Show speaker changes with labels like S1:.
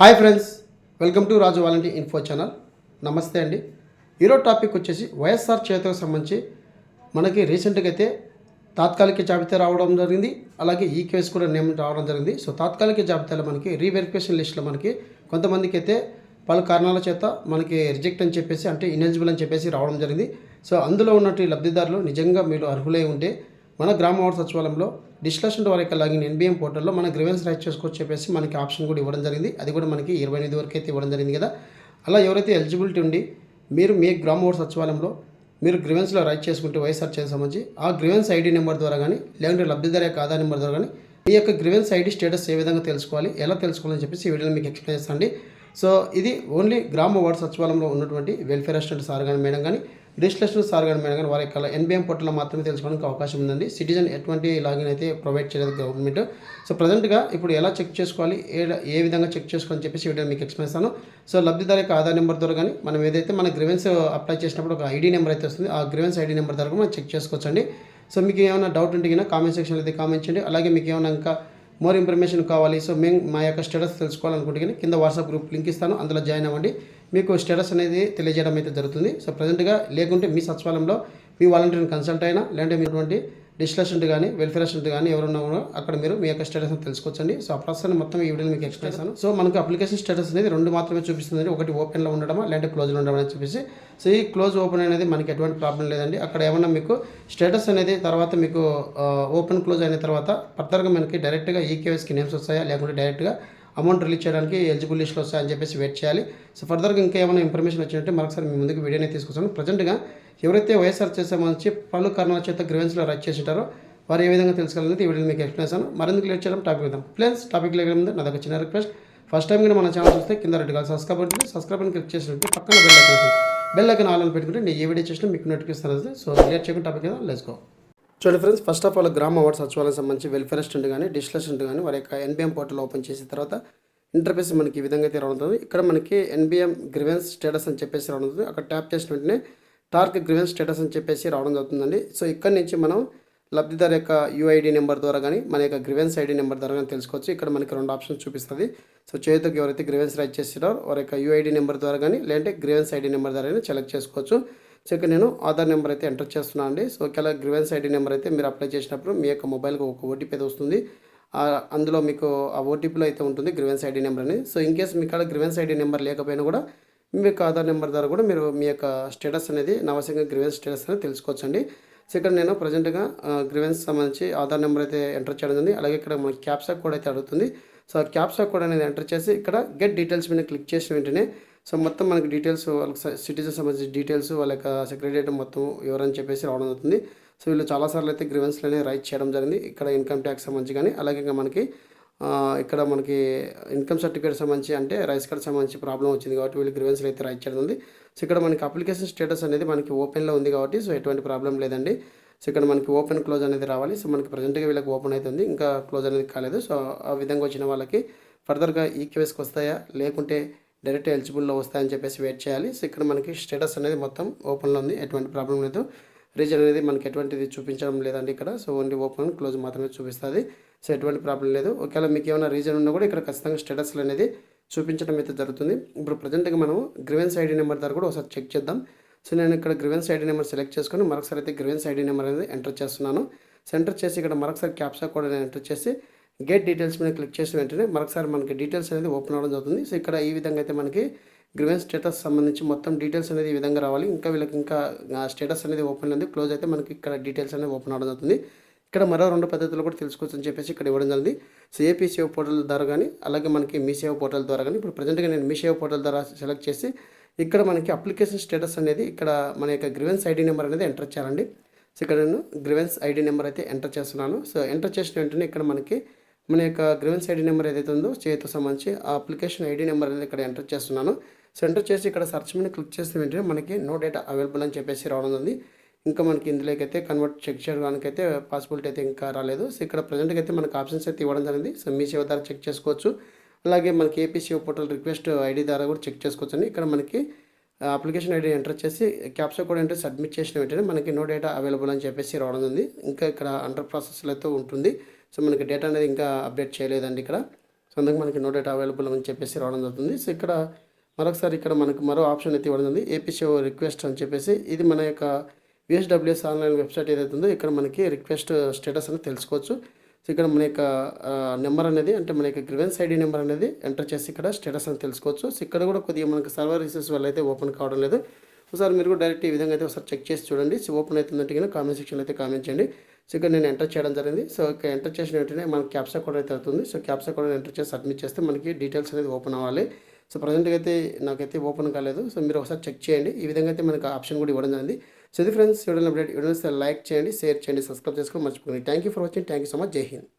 S1: Hi friends welcome to Raju volunteer info channel. నమస్తే అండి. ఈరోజు టాపిక్ వచ్చేసి వైఎస్ఆర్ చేతకు సంబంధించి మనకి రీసెంట్గా అయితే తాత్కాలిక జాబితా రావడం జరిగింది అలాగే ఈ కేసు కూడా నేమ్ రావడం జరిగింది. సో తాత్కాలిక జాబితాలో మనకి రీవెరిఫికేషన్ లిస్ట్లో మనకి కొంతమందికి అయితే పలు కారణాల చేత మనకి రిజెక్ట్ అని చెప్పేసి అంటే ఇనెలిజిబుల్ అని చెప్పేసి రావడం జరిగింది. సో అందులో ఉన్నటువంటి లబ్ధిదారులు నిజంగా మీరు అర్హులై ఉంటే మన గ్రామ వార్డు సచివాలయంలో డిస్కషన్ ద్వారా యొక్క లాగిన్ ఎన్బిఎం పోర్టల్లో మన గ్రివెన్స్ రైట్ చేసుకోవచ్చు చెప్పేసి మనకి ఆప్షన్ కూడా ఇవ్వడం జరిగింది. అది కూడా మనకి ఇరవై ఎనిమిది వరకు అయితే ఇవ్వడం జరిగింది కదా. అలా ఎవరైతే ఎలిజిబిలిటీ ఉండి మీరు మీ గ్రామ వార్డు సచివాలయంలో మీరు గ్రివెన్స్లో రైట్ చేసుకుంటే వైఎస్ఆర్ చేసే సంబంధించి ఆ గ్రివెన్స్ ఐడి నెంబర్ ద్వారా కానీ లేకుంటే లబ్ధిదారు యొక్క ఆధార్ నెంబర్ ద్వారా కానీ మీ యొక్క గ్రివెన్స్ ఐడి స్టేటస్ ఏ విధంగా తెలుసుకోవాలి ఎలా తెలుసుకోవాలని చెప్పేసి ఈ వీడియోలో మీకు ఎక్స్ప్లెయిన్ చేస్తానండి. సో ఇది ఓన్లీ గ్రామ వార్డు సచివాలయంలో ఉన్నటువంటి వెల్ఫేర్ అసిస్టెంట్ సార్ కానీ మేడం కానీ రిజిస్ట్రేషన్ సార్ కానీ మేడం కానీ వారి యొక్క ఎన్బిఎం పోర్టల్లో మాత్రమే తెలుసుకోవడానికి అవకాశం ఉందండి. సిటిజన్ ఎటువంటి లాగిన్ అయితే ప్రొవైడ్ చేయలేదు గవర్నమెంట్. సో ప్రజెంట్గా ఇప్పుడు ఎలా చెక్ చేసుకోవాలి? ఏ ఏ విధంగా చెక్ చేసుకోవాలని చెప్పేసి వీడియో మీకు ఎక్స్ప్లెయిన్ చేస్తాను. సో లబ్ధిదారు యొక్క ఆధార్ నెంబర్ ద్వారా కానీ మనం ఏదైతే మన గ్రివెన్స్ అప్లై చేసినప్పుడు ఒక ఐడి నెంబర్ అయితే వస్తుంది. ఆ గ్రివెన్స్ ఐడి నెంబర్ ద్వారా మనం చెక్ చేసుకోవచ్చండి. సో మీకు ఏమైనా డౌట్ ఉంటే కనుక కామెంట్ సెక్షన్లో అయితే కామెంట్ చేయండి. అలాగే మీకు ఏమైనా ఇంకా మోర్ ఇన్ఫర్మేషన్ కావాలి సో మేము మా యొక్క స్టేటస్ తెలుసుకోవాలనుకుంటే కానీ కింద వాట్సాప్ గ్రూప్ లింక్ ఇస్తాను. అందులో జాయిన్ అవ్వండి. మీకు స్టేటస్ అనేది తెలియజేయడం అయితే జరుగుతుంది. సో ప్రజెంట్గా లేకుంటే మీ సచివాలయంలో మీ వాలంటీర్ని కన్సల్ట్ అయినా లేదంటే మీటువంటి డిస్కషెంట్ కానీ వెల్ఫేర్ అసిస్టెంట్ కానీ ఎవరున్నా కూడా అక్కడ మీరు మీ యొక్క స్టేటస్ తెలుసుకోవచ్చండి. సో ఆ ప్రాసెస్ మొత్తం ఈ వీడియో మీకు ఎక్స్ప్లెయిన్ చేస్తాను. సో మనకు అప్లికేషన్ స్టేటస్ అనేది రెండు మాత్రమే చూపిస్తుంది. ఒకటి ఓపెన్లో ఉండడమా లేదంటే క్లోజ్లో ఉండడం అని చెప్పేసి సో ఈ క్లోజ్ ఓపెన్ అనేది మనకి ఎటువంటి ప్రాబ్లం లేదండి. అక్కడ ఏమన్నా మీకు స్టేటస్ అనేది తర్వాత మీకు ఓపెన్ క్లోజ్ అయిన తర్వాత ఫర్దర్గా మనకి డైరెక్ట్గా ఈకేఎస్కి నేమ్స్ వస్తాయా లేకుంటే డైరెక్ట్గా అమౌంట్ రిలీజ్ చేయడానికి ఎలిజిబుల్ లిస్ట్లో వస్తాయని చెప్పేసి వెయిట్ చేయాలి. సో ఫర్దర్గా ఇంకా ఏమైనా ఇన్ఫర్మేషన్ వచ్చినట్టే మరొకసారి మీ ముందుకు వీడియోనే తీసుకొస్తాను. ప్రజెంట్గా ఎవరైతే వైఎస్ఆర్ చేసే మంచి పలు కారణాల చేత గ్రీవెన్స్లో రైట్ చేసేటారో వారు ఏ విధంగా తెలుసుకోవాలనేది ఈ వీడియో మీకు ఎక్స్ప్లెయిన్ చేస్తాను. మరింత లేట్ చేయడం? టాపిక్ ఇద్దాం ప్లీజ్ టాపిక్ లేక ముందు నాదొక చిన్న రిక్వెస్ట్ ఫస్ట్ టైం కూడా మన ఛానల్ చూస్తే కింద రెడ్ కాల్ సబ్స్క్రైబ్ ఉంటుంది సబ్స్క్రైబ్ అని క్లిక్ చేసినట్టు పక్కన bell icon bell icon all అని పెట్టుకుంటే నేను ఏ వీడియో చేసినా మీకు నోటిఫికేషన్ సో లేట్ చేయకుండా టాపిక్ కదా లెస్కో చూడండి ఫ్రెండ్స్ ఫస్ట్ ఆఫ్ ఆల్ గ్రామ అవార్డ్ సచివాలయం సంబంధించి వెల్ఫేర్ అసిస్టెంట్ కానీ డిజిటల్ అసిస్టెంట్ కానీ వారి యొక్క ఎన్బిఎం పోర్టల్ ఓపెన్ చేసిన తర్వాత ఇంటర్ఫేస్ మనకి ఈ విధంగా అయితే రావడం ఇక్కడ మనకి ఎన్బిఎం గ్రివెన్స్ స్టేటస్ అని చెప్పేసి రావడం జరుగుతుంది అక్కడ ట్యాప్ చేసిన వెంటనే టార్క్ గ్రివెన్స్ స్టేటస్ అని చెప్పేసి రావడం జరుగుతుందండి. సో ఇక్కడ నుంచి మనం లబ్ధిదారు యొక్క యూఐడి నెంబర్ ద్వారా కానీ మన యొక్క గ్రివెన్స్ ఐడి నెంబర్ ద్వారా కానీ తెలుసుకోవచ్చు. ఇక్కడ మనకి రెండు ఆప్షన్స్ చూపిస్తుంది. సో చేతికి ఎవరైతే గ్రివెన్స్ రైట్ చేస్తారో వారి యొక్క యూఐడి నెంబర్ ద్వారా కానీ లేదంటే గ్రివెన్స్ ఐడి నెంబర్ ద్వారా కానీ సెలెక్ట్ చేసుకోవచ్చు. సో ఇక్కడ నేను ఆధార్ నెంబర్ అయితే ఎంటర్ చేస్తున్నాను అండి. సో ఒకవేళ గ్రివెన్స్ ఐడి నెంబర్ అయితే మీరు అప్లై చేసినప్పుడు మీ యొక్క మొబైల్కి ఒక ఓటీపీ అయితే వస్తుంది. అందులో మీకు ఆ ఓటీపీలో అయితే ఉంటుంది గ్రివెన్స్ ఐడి నెంబర్ అని. సో ఇన్ కేస్ మీకు గ్రివెన్స్ ఐడి నెంబర్ లేకపోయినా కూడా మీ యొక్క ఆధార్ నెంబర్ ద్వారా కూడా మీరు మీ యొక్క స్టేటస్ అనేది నవసంగా గ్రివెన్స్ స్టేటస్ అనేది తెలుసుకోవచ్చండి. సో ఇక్కడ నేను ప్రజెంట్గా గ్రివెన్స్ సంబంధించి ఆధార్ నెంబర్ అయితే ఎంటర్ చేయడం ఉంది అలాగే ఇక్కడ మన క్యాప్సా కోడ్ అయితే అడుగుతుంది. సో ఆ క్యాప్సా కోడ్ అనేది ఎంటర్ చేసి ఇక్కడ గెట్ డీటెయిల్స్ మీద క్లిక్ చేసిన వెంటనే సో మొత్తం మనకి డీటెయిల్స్ వాళ్ళకి సిటిజన్ సంబంధించిన డీటెయిల్స్ వాళ్ళ యొక్క సెక్రటరీ మొత్తం ఎవరని చెప్పేసి రావడం జరుగుతుంది. సో వీళ్ళు చాలాసార్లు అయితే గ్రివెన్స్లోనే రైట్ చేయడం జరిగింది. ఇక్కడ ఇన్కమ్ ట్యాక్స్ సంబంధించి కానీ అలాగే ఇంకా మనకి ఇక్కడ మనకి ఇన్కమ్ సర్టిఫికేట్ సంబంధించి అంటే రైస్ కార్డ్ సంబంధించి ప్రాబ్లం వచ్చింది కాబట్టి వీళ్ళు గ్రివెన్స్లో అయితే రైట్ చేయడం ఉంది సో ఇక్కడ మనకి అప్లికేషన్ స్టేటస్ అనేది మనకి ఓపెన్లో ఉంది కాబట్టి సో ఎటువంటి ప్రాబ్లం లేదండి. సో ఇక్కడ మనకి ఓపెన్ క్లోజ్ అనేది రావాలి. సో మనకి ప్రజెంట్గా వీళ్ళకి ఓపెన్ అవుతుంది ఇంకా క్లోజ్ అనేది కాలేదు. సో ఆ విధంగా వచ్చిన వాళ్ళకి ఫర్దర్గా ఈ వస్తాయా? లేకుంటే డైరెక్ట్ ఎలిజిబుల్లో వస్తాయని చెప్పేసి వెయిట్ చేయాలి. సో ఇక్కడ మనకి స్టేటస్ అనేది మొత్తం ఓపెన్లో ఉంది. ఎటువంటి ప్రాబ్లం లేదు. రీజన్ అనేది మనకి ఎటువంటిది చూపించడం లేదండి ఇక్కడ. సో ఓన్లీ ఓపెన్ క్లోజ్ మాత్రమే చూపిస్తుంది. సో ఎటువంటి ప్రాబ్లం లేదు. ఒకవేళ మీకు ఏమైనా రీజన్ ఉన్నా కూడా ఇక్కడ ఖచ్చితంగా స్టేటస్లు అనేది చూపించడం అయితే జరుగుతుంది. ఇప్పుడు ప్రజెంట్గా మనం గ్రివెన్స్ ఐడి నెంబర్ ద్వారా కూడా ఒకసారి చెక్ చేద్దాం. సో నేను ఇక్కడ గ్రివెన్స్ ఐడి నెంబర్ సెలెక్ట్ చేసుకొని మరొకసారి అయితే గ్రివెన్స్ ఐడి నెంబర్ అనేది ఎంటర్ చేస్తున్నాను. సో ఎంటర్ చేసి ఇక్కడ మరొకసారి క్యాప్సా కూడా నేను ఎంటర్ చేసి గెట్ డీటెయిల్స్ మీద క్లిక్ చేసిన వెంటనే మరొకసారి మనకి డీటెయిల్స్ అనేది ఓపెన్ అవ్వడం జరుగుతుంది. సో ఇక్కడ ఈ విధంగా అయితే మనకి గ్రివెన్స్ స్టేటస్ సంబంధించి మొత్తం డీటెయిల్స్ అనేది ఈ విధంగా రావాలి. ఇంకా వీళ్ళకి ఇంకా స్టేటస్ అనేది ఓపెన్ ఉంది క్లోజ్ అయితే మనకి ఇక్కడ డీటెయిల్స్ అనేది ఓపెన్ అవ్వడం జరుగుతుంది. ఇక్కడ మరో రెండు పద్ధతులు కూడా తెలుసుకోవచ్చు అని చెప్పేసి ఇక్కడ ఇవ్వడం జరిగింది. సో ఏపీ సేవ పోర్టల్ ద్వారా కానీ అలాగే మనకి మీ సేవ పోర్టల్ ద్వారా కానీ ఇప్పుడు ప్రజెంట్గా నేను మీ సేవ పోర్టల్ ద్వారా సెలెక్ట్ చేసి ఇక్కడ మనకి అప్లికేషన్ స్టేటస్ అనేది ఇక్కడ మన యొక్క గ్రివెన్స్ ఐడి నెంబర్ అనేది ఎంటర్ చేయాలండి. సో ఇక్కడ నేను గ్రివెన్స్ ఐడి నెంబర్ అయితే ఎంటర్ చేస్తున్నాను. సో ఎంటర్ చేసిన వెంటనే ఇక్కడ మనకి మన యొక్క గ్రివెన్స్ ఐడి నెంబర్ ఏదైతే ఉందో చేతితో సంబంధించి ఆ అప్లికేషన్ ఐడి నెంబర్ అనేది ఇక్కడ ఎంటర్ చేస్తున్నాను. సో ఎంటర్ చేసి ఇక్కడ సర్చ్ మీద క్లిక్ చేసిన వెంటనే మనకి నో డేటా అవైలబుల్ అని చెప్పేసి రావడం ఉంది. ఇంకా మనకి ఇందులోకైతే కన్వర్ట్ చెక్ చేయడానికైతే పాసిబిలిటీ అయితే ఇంకా రాలేదు. సో ఇక్కడ ప్రజెంట్గా అయితే మనకు ఆప్షన్స్ అయితే ఇవ్వడం జరిగింది. సో మీ సేవ ద్వారా చెక్ చేసుకోవచ్చు. అలాగే మనకి ఏపీ పోర్టల్ రిక్వెస్ట్ ఐడి ద్వారా కూడా చెక్ చేసుకోవచ్చు అండి. ఇక్కడ మనకి అప్లికేషన్ ఐడి ఎంటర్ చేసి క్యాప్సా కూడా ఎంటర్ సబ్మిట్ చేసిన వెంటనే మనకి నో డేటా అవైలబుల్ అని చెప్పేసి రావడం ఉంది. ఇంకా ఇక్కడ అండర్ ప్రాసెస్లో అయితే ఉంటుంది. సో మనకి డేటా అనేది ఇంకా అప్డేట్ చేయలేదండి ఇక్కడ. సో అందుకు మనకి నో డేటా అవైలబుల్ అని చెప్పేసి రావడం జరుగుతుంది. సో ఇక్కడ మరొకసారి ఇక్కడ మనకు మరో ఆప్షన్ అయితే ఇవ్వడం ఉంది ఏపీసీఓ రిక్వెస్ట్ అని చెప్పేసి ఇది మన యొక్క విఎస్డబ్ల్యూఎస్ ఆన్లైన్ వెబ్సైట్ ఏదైతే ఉందో ఇక్కడ మనకి రిక్వెస్ట్ స్టేటస్ అనేది తెలుసుకోవచ్చు. సో ఇక్కడ మన యొక్క నెంబర్ అనేది అంటే మన యొక్క గ్రివెన్స్ ఐడి నెంబర్ అనేది ఎంటర్ చేసి ఇక్కడ స్టేటస్ అని తెలుసుకోవచ్చు. సో ఇక్కడ కూడా కొద్దిగా మనకి సర్వర్ రిసోర్స్ వల్ల అయితే ఓపెన్ కావడం లేదు. ఒకసారి మీరు కూడా డైరెక్ట్ ఈ విధంగా అయితే ఒకసారి చెక్ చేసి చూడండి. సో ఓపెన్ అవుతుందంటే కనుక కామెంట్ సెక్షన్లో అయితే కామెంట్ చేయండి. సో ఇక్కడ నేను ఎంటర్ చేయడం జరిగింది. సో ఇక్కడ ఎంటర్ చేసిన వెంటనే మనకి క్యాప్సా కోడ్ అయితే అవుతుంది. సో క్యాప్సా కోడ్ ఎంటర్ చేసి సబ్మిట్ చేస్తే మనకి డీటెయిల్స్ అనేది ఓపెన్ అవ్వాలి. సో ప్రజెంట్గా అయితే నాకైతే ఓపెన్ కాలేదు. సో మీరు ఒకసారి చెక్ చేయండి. ఈ విధంగా అయితే మనకు ఆప్షన్ కూడా ఇవ్వడం జరిగింది. సో ఇది friends video update videos like చేయండి షేర్ చేయండి సబ్స్క్రైబ్ చేసుకో మర్చిపోకండి. Thank you for watching thank you so much జై హింద్